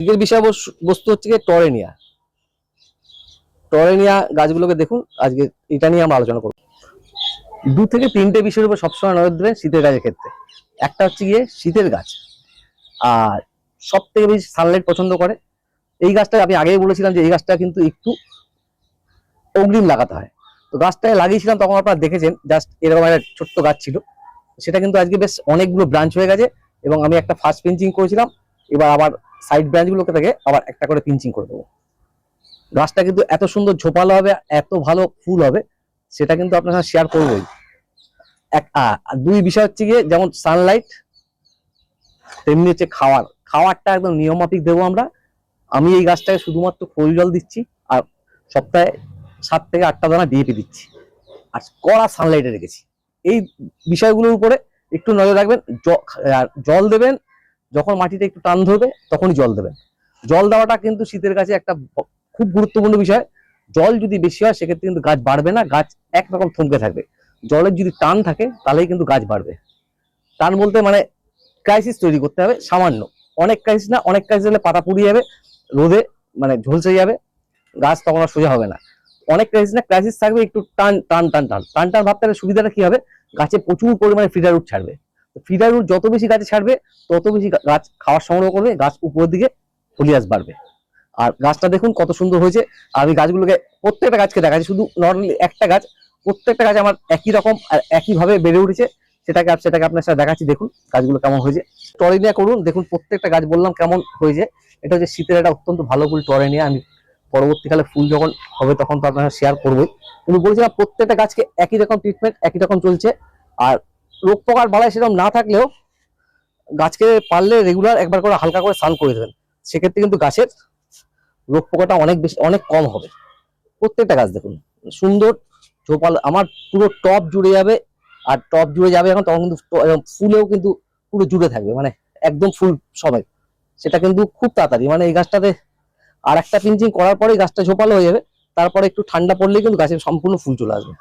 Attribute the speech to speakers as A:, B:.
A: আজকের বিষয় বস্তু হচ্ছে টরেনিয়া। টরেনিয়া গাছগুলোকে দেখুন, আজকে এটা নিয়ে আমরা আলোচনা করব। দু থেকে তিনটে বিষয়ের উপর সবসময় নজর দেবেন শীতের গাছের ক্ষেত্রে। একটা হচ্ছে গিয়ে শীতের গাছ। আর সব থেকে বেশি সানলাইট পছন্দ করে। এই গাছটা আমি আগেই বলেছিলাম যে এই গাছটা কিন্তু একটু অগ্রিম লাগাতে হয়। তো গাছটা লাগিয়েছিলাম, তখন আপনারা দেখেছেন জাস্ট এরকম একটা ছোট্ট গাছ ছিল। সেটা কিন্তু আজকে বেশ অনেকগুলো ব্রাঞ্চ হয়ে গেছে এবং আমি একটা ফার্স্ট পিঞ্চিং করেছিলাম। এবার আবার সাইড ব্রাঞ্চগুলোকে থেকে আবার একটা করে পিঞ্চিং করে দেবো। গাছটা কিন্তু এত সুন্দর ঝোপালো হবে, এত ভালো ফুল হবে, সেটা কিন্তু আপনার সাথে শেয়ার করবোই। এক দুই বিষয় হচ্ছে গিয়ে যেমন সানলাইট তেমনি হচ্ছে খাওয়ার। খাওয়ারটা একদম নিয়মাফিক দেবো আমরা। আমি এই গাছটাকে শুধুমাত্র খোল জল দিচ্ছি আর সপ্তাহে সাত থেকে আটটা দানা ডিএপি দিচ্ছি। আর কড়া সানলাইটে রেখেছি। এই বিষয়গুলোর উপরে একটু নজর রাখবেন জল দেবেন যখন মাটিতে একটু টান ধরবে, তখনই জল দেবেন। জল দেওয়াটা কিন্তু শীতের কাছে একটা খুব গুরুত্বপূর্ণ বিষয়। জল যদি বেশি হয়, সেক্ষেত্রে কিন্তু গাছ বাড়বে না, গাছ একরকম থমকে থাকবে। জলের যদি টান থাকে, তাহলেই কিন্তু গাছ বাড়বে। টান বলতে মানে ক্রাইসিস তৈরি করতে হবে, সামান্য। অনেক ক্রাইসিস না, অনেক ক্রাইসিস হলে পাতা পুড়িয়ে যাবে, রোদে মানে ঝলসে যাবে, গাছ তখন আর সোজা হবে না। অনেক ক্রাইসিস না ক্রাইসিস থাকবে একটু টান টান টান টান। টান টান ভাবতে সুবিধাটা কি হবে? গাছে প্রচুর পরিমাণে ফিডার রুট ছাড়বে। ফিডার রুট যত বেশি গাছে ছাড়বে, তত বেশি গাছ খাওয়ার সংগ্রহ করবে, গাছ উপরের দিকে ফলিয়াস বাড়বে। আর গাছটা দেখুন কত সুন্দর হয়েছে। আমি গাছগুলোকে প্রত্যেকটা গাছকে দেখাচ্ছি, শুধু নর্মালি একটা গাছ, প্রত্যেকটা গাছ আমার একই রকম আর একই ভাবে বেড়ে উঠেছে। সেটাকে সেটাকে আপনার সাথে দেখাচ্ছি, দেখুন গাছগুলো কেমন হয়েছে। টরেনিয়া করুন, দেখুন প্রত্যেকটা গাছ বললাম কেমন হয়েছে। এটা হচ্ছে শীতের একটা অত্যন্ত ভালো ফুল, টরেনিয়া। আমি পরবর্তীকালে ফুল যখন হবে তখন তো আপনার শেয়ার করবোই। কিন্তু বলছিলাম প্রত্যেকটা গাছকে একই রকম ট্রিটমেন্ট একই রকম চলছে। আর রোগ পোকার বালায় সেরকম না থাকলেও গাছকে পারলে রেগুলার একবার করে হালকা করে স্নান করে দেবেন। সেক্ষেত্রে কিন্তু গাছের রোগ পোকাটা অনেক বেশি, অনেক কম হবে। প্রত্যেকটা গাছ দেখুন, সুন্দর ঝোপাল, আমার পুরো টপ জুড়ে যাবে, আর টপ জুড়ে যাবে এখন, তখন কিন্তু ফুলেও কিন্তু পুরো জুড়ে থাকবে মানে একদম ফুল সবাই সেটা কিন্তু খুব তাড়াতাড়ি মানে এই গাছটাতে আর একটা পিঞ্চিং করার পরে গাছটা ঝোপালো হয়ে যাবে, তারপরে একটু ঠান্ডা পড়লেই কিন্তু গাছের সম্পূর্ণ ফুল চলে আসবে।